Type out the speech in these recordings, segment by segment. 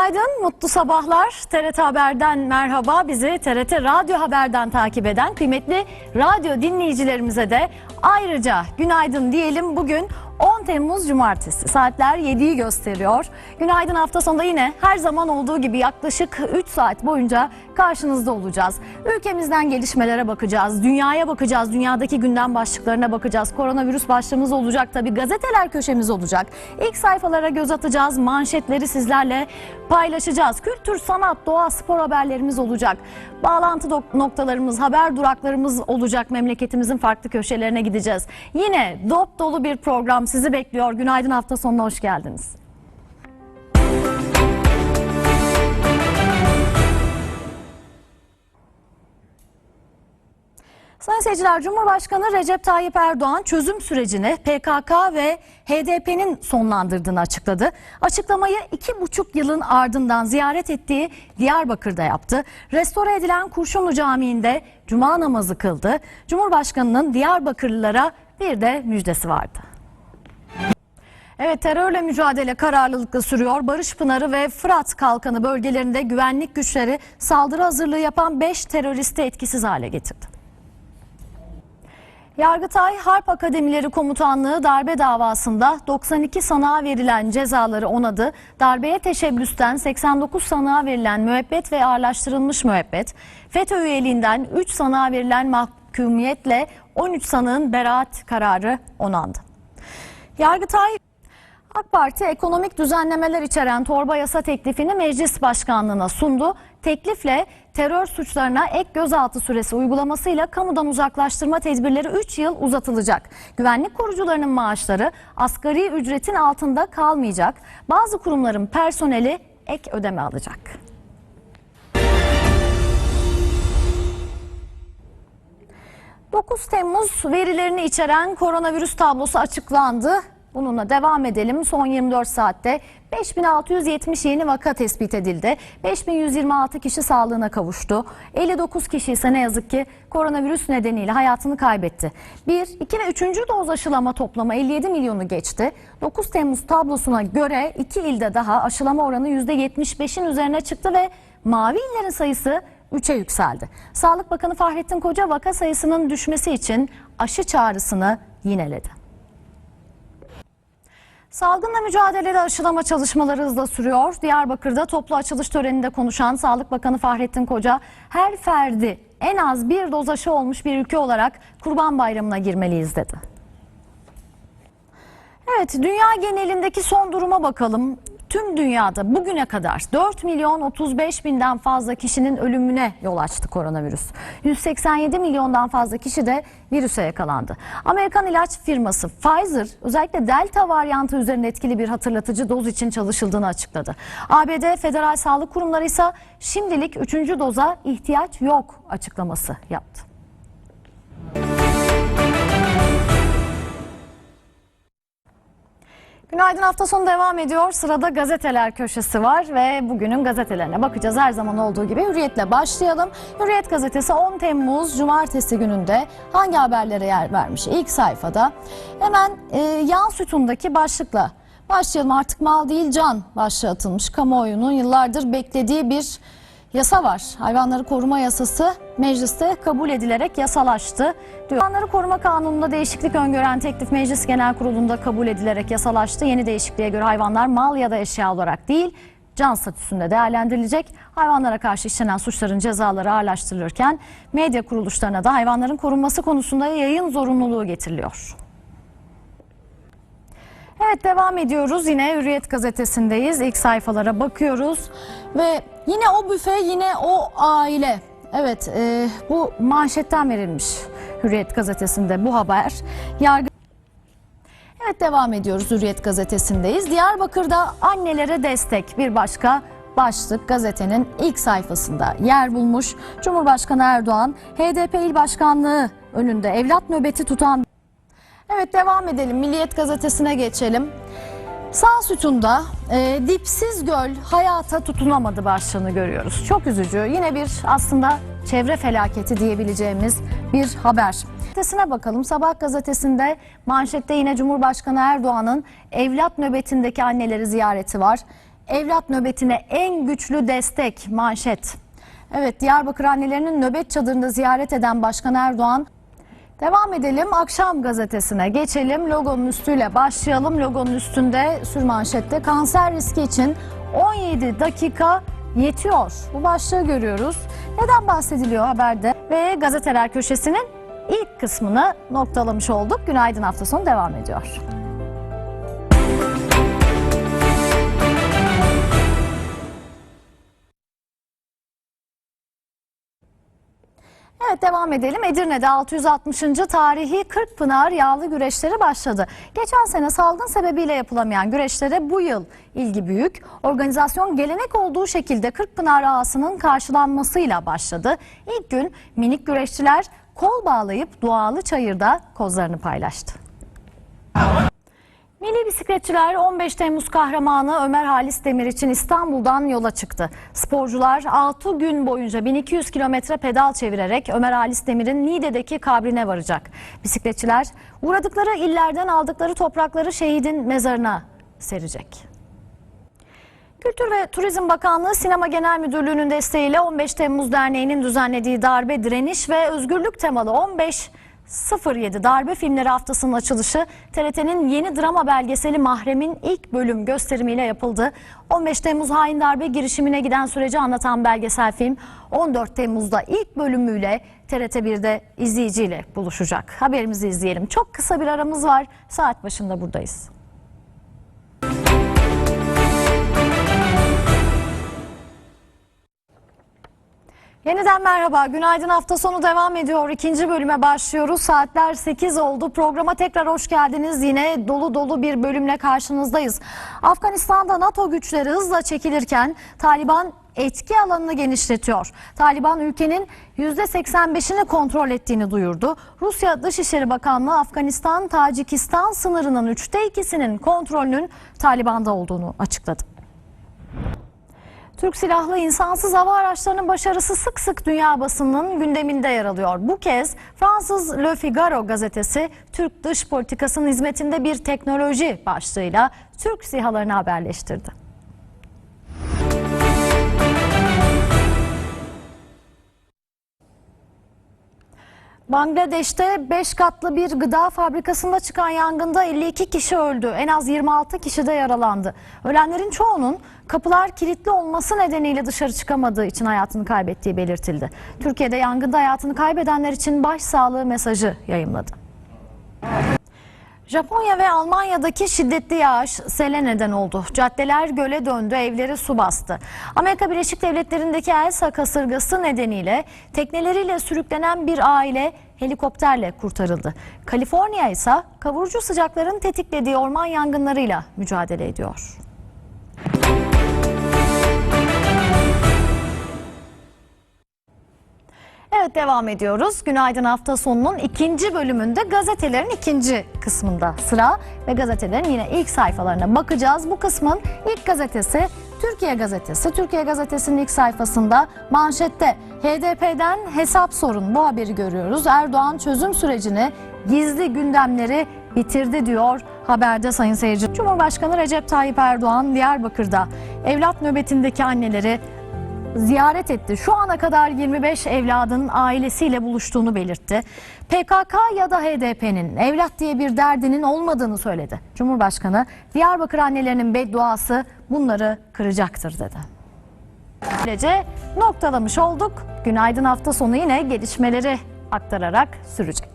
Günaydın, mutlu sabahlar. TRT Haber'den merhaba. Bizi TRT Radyo Haber'den takip eden kıymetli radyo dinleyicilerimize de ayrıca günaydın diyelim. Bugün 10 Temmuz Cumartesi. Saatler 7'yi gösteriyor. Günaydın hafta sonunda yine her zaman olduğu gibi yaklaşık 3 saat boyunca karşınızda olacağız. Ülkemizden gelişmelere bakacağız. Dünyaya bakacağız. Dünyadaki gündem başlıklarına bakacağız. Koronavirüs başlığımız olacak tabii. Gazeteler köşemiz olacak. İlk sayfalara göz atacağız. Manşetleri sizlerle paylaşacağız. Kültür, sanat, doğa, spor haberlerimiz olacak. Bağlantı noktalarımız, haber duraklarımız olacak. Memleketimizin farklı köşelerine gideceğiz. Yine dop dolu bir program sizi bekliyor. Günaydın hafta sonuna hoş geldiniz. Sayın seyirciler, Cumhurbaşkanı Recep Tayyip Erdoğan çözüm sürecini PKK ve HDP'nin sonlandırdığını açıkladı. Açıklamayı iki buçuk yılın ardından ziyaret ettiği Diyarbakır'da yaptı. Restore edilen Kurşunlu Camii'nde cuma namazı kıldı. Cumhurbaşkanının Diyarbakırlılara bir de müjdesi vardı. Evet terörle mücadele kararlılıkla sürüyor. Barış Pınarı ve Fırat Kalkanı bölgelerinde güvenlik güçleri saldırı hazırlığı yapan 5 teröristi etkisiz hale getirdi. Yargıtay Harp Akademileri Komutanlığı darbe davasında 92 sanığa verilen cezaları onadı. Darbeye teşebbüsten 89 sanığa verilen müebbet ve ağırlaştırılmış müebbet, FETÖ üyeliğinden 3 sanığa verilen mahkumiyetle 13 sanığın beraat kararı onandı. Yargıtay AK Parti ekonomik düzenlemeler içeren torba yasa teklifini meclis başkanlığına sundu. Teklifle terör suçlarına ek gözaltı süresi uygulamasıyla kamudan uzaklaştırma tedbirleri 3 yıl uzatılacak. Güvenlik korucularının maaşları asgari ücretin altında kalmayacak. Bazı kurumların personeli ek ödeme alacak. ...9 Temmuz verilerini içeren koronavirüs tablosu açıklandı. Bununla devam edelim. Son 24 saatte 5670 yeni vaka tespit edildi. 5126 kişi sağlığına kavuştu. 59 kişi ise ne yazık ki koronavirüs nedeniyle hayatını kaybetti. 1, 2 ve 3. doz aşılama toplamı 57 milyonu geçti. 9 Temmuz tablosuna göre 2 ilde daha aşılama oranı %75'in üzerine çıktı ve mavi illerin sayısı 3'e yükseldi. Sağlık Bakanı Fahrettin Koca vaka sayısının düşmesi için aşı çağrısını yineledi. Salgınla mücadelede aşılama çalışmaları hızla sürüyor. Diyarbakır'da toplu açılış töreninde konuşan Sağlık Bakanı Fahrettin Koca, her ferdi en az bir doz aşı olmuş bir ülke olarak Kurban Bayramı'na girmeliyiz dedi. Evet, dünya genelindeki son duruma bakalım. Tüm dünyada bugüne kadar 4 milyon 35 binden fazla kişinin ölümüne yol açtı koronavirüs. 187 milyondan fazla kişi de virüse yakalandı. Amerikan ilaç firması Pfizer özellikle Delta varyantı üzerinde etkili bir hatırlatıcı doz için çalışıldığını açıkladı. ABD Federal Sağlık Kurumları ise şimdilik 3. doza ihtiyaç yok açıklaması yaptı. Günaydın hafta sonu devam ediyor. Sırada gazeteler köşesi var ve bugünün gazetelerine bakacağız. Her zaman olduğu gibi Hürriyet'le başlayalım. Hürriyet gazetesi 10 Temmuz Cumartesi gününde hangi haberlere yer vermiş? İlk sayfada hemen e, yan sütundaki başlıkla başlayalım. Artık mal değil can başlığı atılmış. Kamuoyunun yıllardır beklediği bir yasa var. Hayvanları koruma yasası mecliste kabul edilerek yasalaştı. Diyor. Hayvanları koruma kanununda değişiklik öngören teklif meclis genel kurulunda kabul edilerek yasalaştı. Yeni değişikliğe göre hayvanlar mal ya da eşya olarak değil can statüsünde değerlendirilecek. Hayvanlara karşı işlenen suçların cezaları ağırlaştırılırken medya kuruluşlarına da hayvanların korunması konusunda yayın zorunluluğu getiriliyor. Evet devam ediyoruz. Yine Hürriyet gazetesindeyiz. İlk sayfalara bakıyoruz. Ve yine o büfe yine o aile. Evet e, bu manşetten verilmiş Hürriyet gazetesinde bu haber. Yargı Evet devam ediyoruz Hürriyet gazetesindeyiz. Diyarbakır'da annelere destek bir başka başlık gazetenin ilk sayfasında yer bulmuş. Cumhurbaşkanı Erdoğan HDP il başkanlığı önünde evlat nöbeti tutan Evet devam edelim. Milliyet gazetesine geçelim. Sağ sütunda e, dipsiz göl hayata tutunamadı başlığını görüyoruz. Çok üzücü. Yine bir aslında çevre felaketi diyebileceğimiz bir haber. Gazetesine bakalım. Sabah gazetesinde manşette yine Cumhurbaşkanı Erdoğan'ın evlat nöbetindeki anneleri ziyareti var. evlat nöbetine en güçlü destek manşet. Evet Diyarbakır annelerinin nöbet çadırında ziyaret eden Başkan Erdoğan Devam edelim akşam gazetesine geçelim. Logonun üstüyle başlayalım. Logonun üstünde sürmanşette kanser riski için 17 dakika yetiyor. Bu başlığı görüyoruz. Neden bahsediliyor haberde? Ve gazeteler köşesinin ilk kısmını noktalamış olduk. Günaydın hafta sonu devam ediyor. Evet devam edelim. Edirne'de 660. tarihi Kırkpınar yağlı güreşleri başladı. Geçen sene salgın sebebiyle yapılamayan güreşlere bu yıl ilgi büyük. Organizasyon gelenek olduğu şekilde Kırkpınar ağasının karşılanmasıyla başladı. İlk gün minik güreşçiler kol bağlayıp dualı çayırda kozlarını paylaştı. Milli bisikletçiler 15 Temmuz kahramanı Ömer Halis Demir için İstanbul'dan yola çıktı. Sporcular 6 gün boyunca 1200 kilometre pedal çevirerek Ömer Halis Demir'in Niğde'deki kabrine varacak. Bisikletçiler uğradıkları illerden aldıkları toprakları şehidin mezarına serecek. Kültür ve Turizm Bakanlığı Sinema Genel Müdürlüğü'nün desteğiyle 15 Temmuz Derneği'nin düzenlediği darbe, direniş ve özgürlük temalı 15 07 Darbe Filmleri Haftası'nın açılışı TRT'nin yeni drama belgeseli Mahrem'in ilk bölüm gösterimiyle yapıldı. 15 Temmuz hain darbe girişimine giden süreci anlatan belgesel film 14 Temmuz'da ilk bölümüyle TRT 1'de izleyiciyle buluşacak. Haberimizi izleyelim. Çok kısa bir aramız var. Saat başında buradayız. Yeniden merhaba. Günaydın hafta sonu devam ediyor. İkinci bölüme başlıyoruz. Saatler 8 oldu. Programa tekrar hoş geldiniz. Yine dolu dolu bir bölümle karşınızdayız. Afganistan'da NATO güçleri hızla çekilirken Taliban etki alanını genişletiyor. Taliban ülkenin %85'ini kontrol ettiğini duyurdu. Rusya Dışişleri Bakanlığı Afganistan-Tacikistan sınırının üçte ikisinin kontrolünün Taliban'da olduğunu açıkladı. Türk silahlı insansız hava araçlarının başarısı sık sık dünya basınının gündeminde yer alıyor. Bu kez Fransız Le Figaro gazetesi Türk dış politikasının hizmetinde bir teknoloji başlığıyla Türk SİHA'larını haberleştirdi. Bangladeş'te 5 katlı bir gıda fabrikasında çıkan yangında 52 kişi öldü. En az 26 kişi de yaralandı. Ölenlerin çoğunun kapılar kilitli olması nedeniyle dışarı çıkamadığı için hayatını kaybettiği belirtildi. Türkiye'de yangında hayatını kaybedenler için başsağlığı mesajı yayımladı. Japonya ve Almanya'daki şiddetli yağış sele neden oldu. Caddeler göle döndü, evleri su bastı. Amerika Birleşik Devletleri'ndeki Elsa kasırgası nedeniyle tekneleriyle sürüklenen bir aile helikopterle kurtarıldı. Kaliforniya ise kavurucu sıcakların tetiklediği orman yangınlarıyla mücadele ediyor. Evet devam ediyoruz. Günaydın hafta sonunun ikinci bölümünde gazetelerin ikinci kısmında sıra ve gazetelerin yine ilk sayfalarına bakacağız. Bu kısmın ilk gazetesi Türkiye Gazetesi. Türkiye Gazetesi'nin ilk sayfasında manşette HDP'den hesap sorun bu haberi görüyoruz. Erdoğan çözüm sürecini gizli gündemleri bitirdi diyor haberde sayın seyirci. Cumhurbaşkanı Recep Tayyip Erdoğan Diyarbakır'da evlat nöbetindeki anneleri ziyaret etti. Şu ana kadar 25 evladın ailesiyle buluştuğunu belirtti. PKK ya da HDP'nin evlat diye bir derdinin olmadığını söyledi. Cumhurbaşkanı Diyarbakır annelerinin bedduası bunları kıracaktır dedi. Böylece noktalamış olduk. Günaydın hafta sonu yine gelişmeleri aktararak sürecek.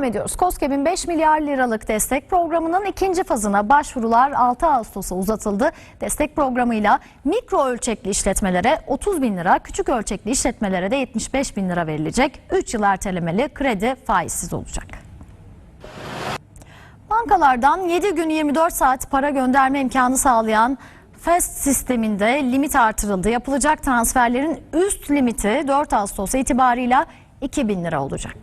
Devam ediyoruz. COSGAP'in 5 milyar liralık destek programının ikinci fazına başvurular 6 Ağustos'a uzatıldı. Destek programıyla mikro ölçekli işletmelere 30 bin lira, küçük ölçekli işletmelere de 75 bin lira verilecek. 3 yıl ertelemeli kredi faizsiz olacak. Bankalardan 7 gün 24 saat para gönderme imkanı sağlayan FAST sisteminde limit artırıldı. Yapılacak transferlerin üst limiti 4 Ağustos itibarıyla 2000 lira olacak.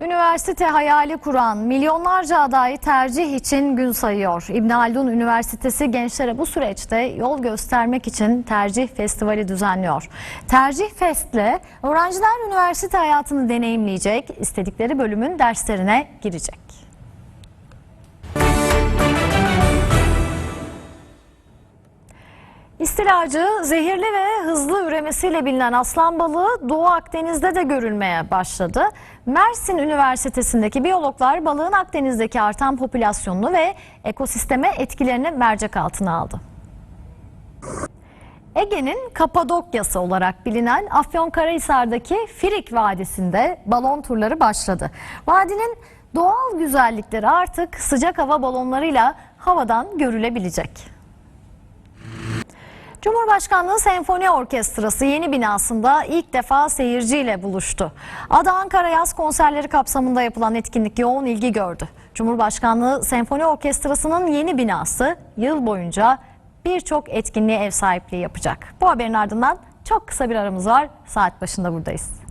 Üniversite hayali kuran milyonlarca aday tercih için gün sayıyor. İbn Haldun Üniversitesi gençlere bu süreçte yol göstermek için tercih festivali düzenliyor. Tercih Fest'le öğrenciler üniversite hayatını deneyimleyecek, istedikleri bölümün derslerine girecek. İstilacı, zehirli ve hızlı üremesiyle bilinen aslan balığı Doğu Akdeniz'de de görülmeye başladı. Mersin Üniversitesi'ndeki biyologlar balığın Akdeniz'deki artan popülasyonunu ve ekosisteme etkilerini mercek altına aldı. Ege'nin Kapadokya'sı olarak bilinen Afyonkarahisar'daki Firik Vadisi'nde balon turları başladı. Vadinin doğal güzellikleri artık sıcak hava balonlarıyla havadan görülebilecek. Cumhurbaşkanlığı Senfoni Orkestrası yeni binasında ilk defa seyirciyle buluştu. Ada Ankara Yaz konserleri kapsamında yapılan etkinlik yoğun ilgi gördü. Cumhurbaşkanlığı Senfoni Orkestrası'nın yeni binası yıl boyunca birçok etkinliğe ev sahipliği yapacak. Bu haberin ardından çok kısa bir aramız var. Saat başında buradayız.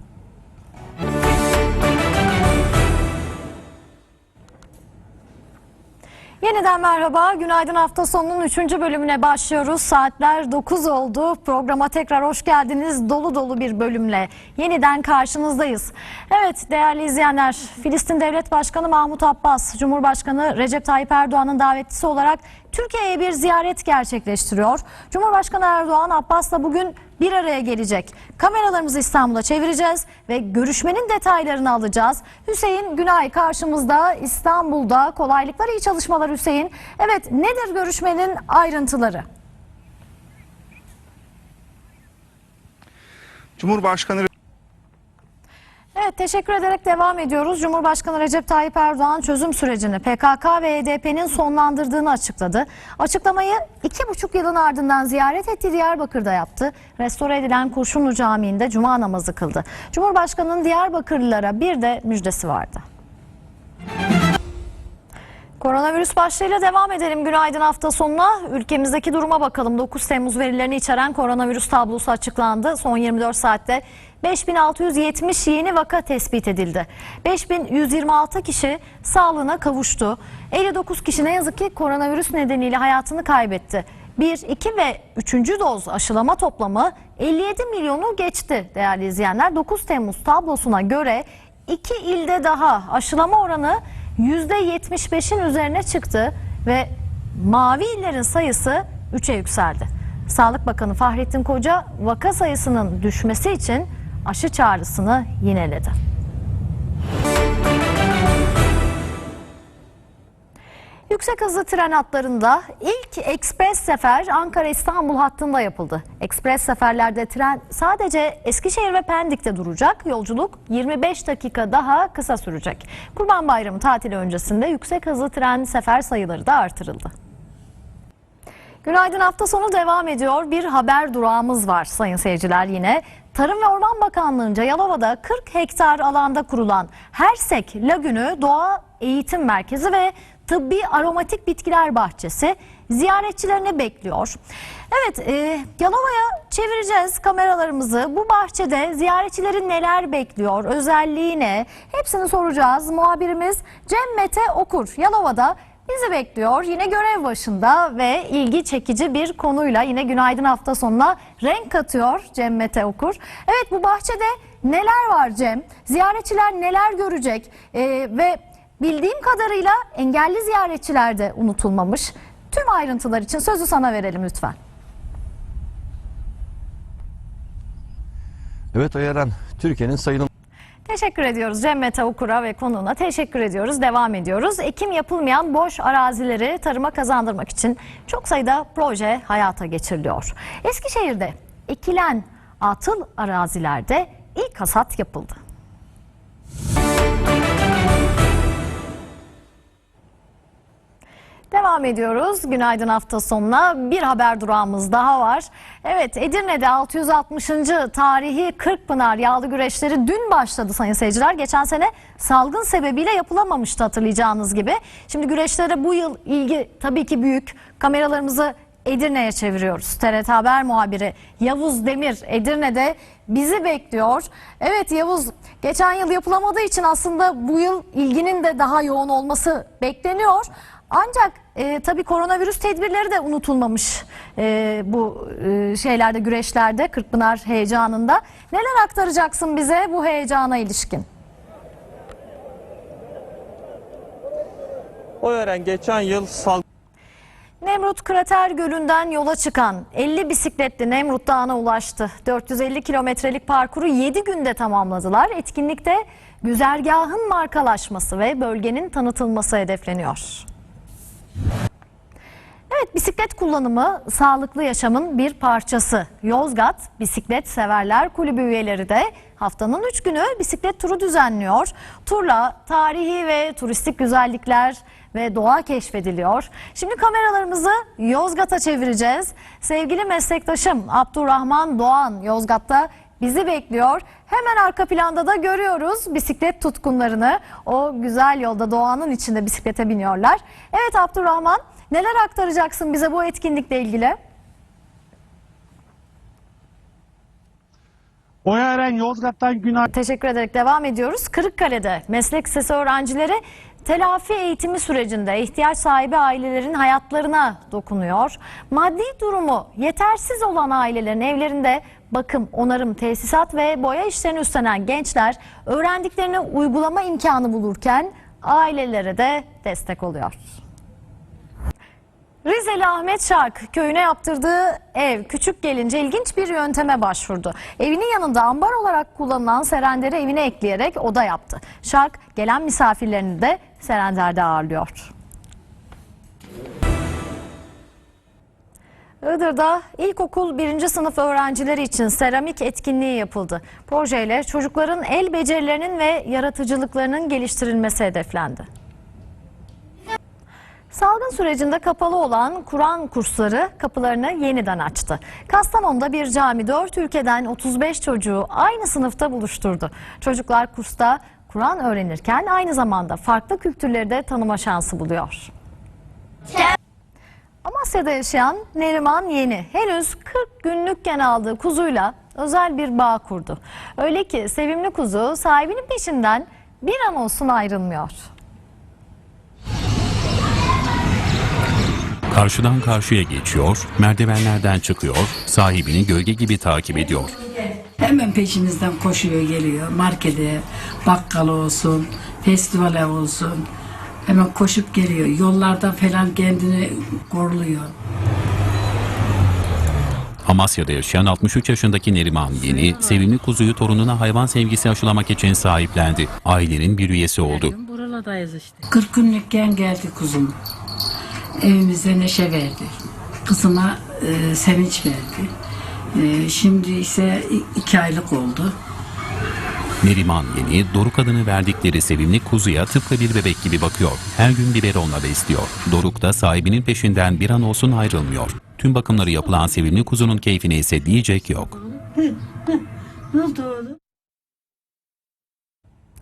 Yeniden merhaba. Günaydın hafta sonunun 3. bölümüne başlıyoruz. Saatler 9 oldu. Programa tekrar hoş geldiniz. Dolu dolu bir bölümle yeniden karşınızdayız. Evet değerli izleyenler, Filistin Devlet Başkanı Mahmut Abbas, Cumhurbaşkanı Recep Tayyip Erdoğan'ın davetlisi olarak Türkiye'ye bir ziyaret gerçekleştiriyor. Cumhurbaşkanı Erdoğan Abbas'la bugün bir araya gelecek. Kameralarımızı İstanbul'a çevireceğiz ve görüşmenin detaylarını alacağız. Hüseyin Günay karşımızda İstanbul'da kolaylıklar iyi çalışmalar Hüseyin. Evet nedir görüşmenin ayrıntıları? Cumhurbaşkanı Evet teşekkür ederek devam ediyoruz. Cumhurbaşkanı Recep Tayyip Erdoğan çözüm sürecini PKK ve HDP'nin sonlandırdığını açıkladı. Açıklamayı iki buçuk yılın ardından ziyaret ettiği Diyarbakır'da yaptı. Restore edilen Kurşunlu Camii'nde cuma namazı kıldı. Cumhurbaşkanının Diyarbakırlılara bir de müjdesi vardı. Koronavirüs başlığıyla devam edelim günaydın hafta sonuna. Ülkemizdeki duruma bakalım. 9 Temmuz verilerini içeren koronavirüs tablosu açıklandı. Son 24 saatte 5670 yeni vaka tespit edildi. 5126 kişi sağlığına kavuştu. 59 kişi ne yazık ki koronavirüs nedeniyle hayatını kaybetti. 1, 2 ve 3. doz aşılama toplamı 57 milyonu geçti değerli izleyenler. 9 Temmuz tablosuna göre iki ilde daha aşılama oranı %75'in üzerine çıktı ve mavi illerin sayısı 3'e yükseldi. Sağlık Bakanı Fahrettin Koca vaka sayısının düşmesi için aşı çağrısını yineledi. Yüksek hızlı tren hatlarında ilk ekspres sefer Ankara-İstanbul hattında yapıldı. Ekspres seferlerde tren sadece Eskişehir ve Pendik'te duracak. Yolculuk 25 dakika daha kısa sürecek. Kurban Bayramı tatili öncesinde yüksek hızlı tren sefer sayıları da artırıldı. Günaydın hafta sonu devam ediyor. Bir haber durağımız var sayın seyirciler yine. Tarım ve Orman Bakanlığı'nca Yalova'da 40 hektar alanda kurulan Hersek Lagünü Doğa Eğitim Merkezi ve Tıbbi Aromatik Bitkiler Bahçesi ziyaretçilerini bekliyor. Evet e, Yalova'ya çevireceğiz kameralarımızı. Bu bahçede ziyaretçileri neler bekliyor, özelliği ne? Hepsini soracağız. Muhabirimiz Cem Mete Okur Yalova'da bizi bekliyor. Yine görev başında ve ilgi çekici bir konuyla yine günaydın hafta sonuna renk katıyor Cem Mete Okur. Evet bu bahçede neler var Cem? Ziyaretçiler neler görecek? Ee, ve bildiğim kadarıyla engelli ziyaretçiler de unutulmamış. Tüm ayrıntılar için sözü sana verelim lütfen. Evet Ayaran, Türkiye'nin sayılı Teşekkür ediyoruz Cem Mete Okur'a ve konuğuna teşekkür ediyoruz. Devam ediyoruz. Ekim yapılmayan boş arazileri tarıma kazandırmak için çok sayıda proje hayata geçiriliyor. Eskişehir'de ekilen atıl arazilerde ilk hasat yapıldı. Devam ediyoruz. Günaydın hafta sonuna. Bir haber durağımız daha var. Evet Edirne'de 660. tarihi Kırkpınar yağlı güreşleri dün başladı sayın seyirciler. Geçen sene salgın sebebiyle yapılamamıştı hatırlayacağınız gibi. Şimdi güreşlere bu yıl ilgi tabii ki büyük. Kameralarımızı Edirne'ye çeviriyoruz. TRT Haber muhabiri Yavuz Demir Edirne'de bizi bekliyor. Evet Yavuz geçen yıl yapılamadığı için aslında bu yıl ilginin de daha yoğun olması bekleniyor. Ancak e, tabii koronavirüs tedbirleri de unutulmamış e, bu e, şeylerde güreşlerde Kırkpınar heyecanında. Neler aktaracaksın bize bu heyecana ilişkin? O öğren geçen yıl salgın Nemrut Krater Gölü'nden yola çıkan 50 bisikletli Nemrut Dağı'na ulaştı. 450 kilometrelik parkuru 7 günde tamamladılar. Etkinlikte güzergahın markalaşması ve bölgenin tanıtılması hedefleniyor. Evet bisiklet kullanımı sağlıklı yaşamın bir parçası. Yozgat Bisiklet Severler Kulübü üyeleri de haftanın 3 günü bisiklet turu düzenliyor. Turla tarihi ve turistik güzellikler ve doğa keşfediliyor. Şimdi kameralarımızı Yozgat'a çevireceğiz. Sevgili meslektaşım Abdurrahman Doğan Yozgat'ta bizi bekliyor. Hemen arka planda da görüyoruz bisiklet tutkunlarını. O güzel yolda doğanın içinde bisiklete biniyorlar. Evet Abdurrahman neler aktaracaksın bize bu etkinlikle ilgili? Oya Eren Yozgat'tan Günay Teşekkür ederek devam ediyoruz. Kırıkkale'de meslek lisesi öğrencileri telafi eğitimi sürecinde ihtiyaç sahibi ailelerin hayatlarına dokunuyor. Maddi durumu yetersiz olan ailelerin evlerinde bakım, onarım, tesisat ve boya işlerini üstlenen gençler öğrendiklerini uygulama imkanı bulurken ailelere de destek oluyor. Rizeli Ahmet Şark köyüne yaptırdığı ev küçük gelince ilginç bir yönteme başvurdu. Evinin yanında ambar olarak kullanılan serenderi evine ekleyerek oda yaptı. Şark gelen misafirlerini de serenderde ağırlıyor. Iğdır'da ilkokul birinci sınıf öğrencileri için seramik etkinliği yapıldı. Projeyle çocukların el becerilerinin ve yaratıcılıklarının geliştirilmesi hedeflendi. Salgın sürecinde kapalı olan Kur'an kursları kapılarını yeniden açtı. Kastamonu'da bir cami 4 ülkeden 35 çocuğu aynı sınıfta buluşturdu. Çocuklar kursta Kur'an öğrenirken aynı zamanda farklı kültürleri de tanıma şansı buluyor. Amasya'da yaşayan Neriman Yeni henüz 40 günlükken aldığı kuzuyla özel bir bağ kurdu. Öyle ki sevimli kuzu sahibinin peşinden bir an olsun ayrılmıyor. Karşıdan karşıya geçiyor, merdivenlerden çıkıyor, sahibini gölge gibi takip ediyor. Hemen peşimizden koşuyor geliyor. Markete, bakkala olsun, festivale olsun. Hemen koşup geliyor. Yollarda falan kendini koruluyor. Amasya'da yaşayan 63 yaşındaki Neriman Yeni, sevimli kuzuyu torununa hayvan sevgisi aşılamak için sahiplendi. Ailenin bir üyesi oldu. Buralardayız işte. 40 günlükken geldi kuzum. Evimize neşe verdi. Kızıma e, sevinç verdi. E, şimdi ise iki aylık oldu. Neriman Yeni, Doruk adını verdikleri sevimli kuzuya tıpkı bir bebek gibi bakıyor. Her gün biberonla besliyor. Doruk da sahibinin peşinden bir an olsun ayrılmıyor. Tüm bakımları yapılan sevimli kuzunun keyfine ise diyecek yok. Ne oldu oğlum?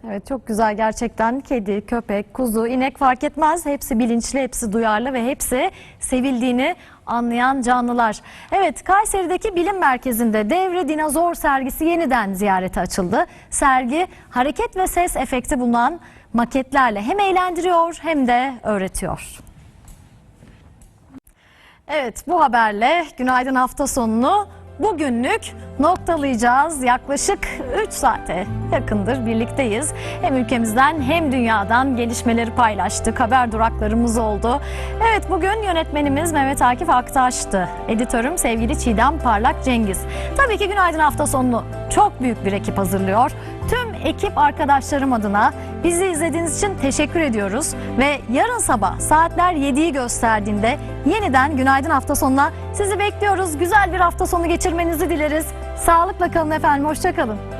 Evet çok güzel gerçekten kedi, köpek, kuzu, inek fark etmez. Hepsi bilinçli, hepsi duyarlı ve hepsi sevildiğini anlayan canlılar. Evet Kayseri'deki bilim merkezinde devre dinozor sergisi yeniden ziyarete açıldı. Sergi hareket ve ses efekti bulunan maketlerle hem eğlendiriyor hem de öğretiyor. Evet bu haberle günaydın hafta sonunu bugünlük noktalayacağız. Yaklaşık 3 saate yakındır birlikteyiz. Hem ülkemizden hem dünyadan gelişmeleri paylaştık. Haber duraklarımız oldu. Evet bugün yönetmenimiz Mehmet Akif Aktaş'tı. Editörüm sevgili Çiğdem Parlak Cengiz. Tabii ki günaydın hafta sonunu çok büyük bir ekip hazırlıyor. Tüm ekip arkadaşlarım adına bizi izlediğiniz için teşekkür ediyoruz. Ve yarın sabah saatler 7'yi gösterdiğinde yeniden günaydın hafta sonuna sizi bekliyoruz. Güzel bir hafta sonu geçirmenizi dileriz. Sağlıkla kalın efendim, hoşçakalın.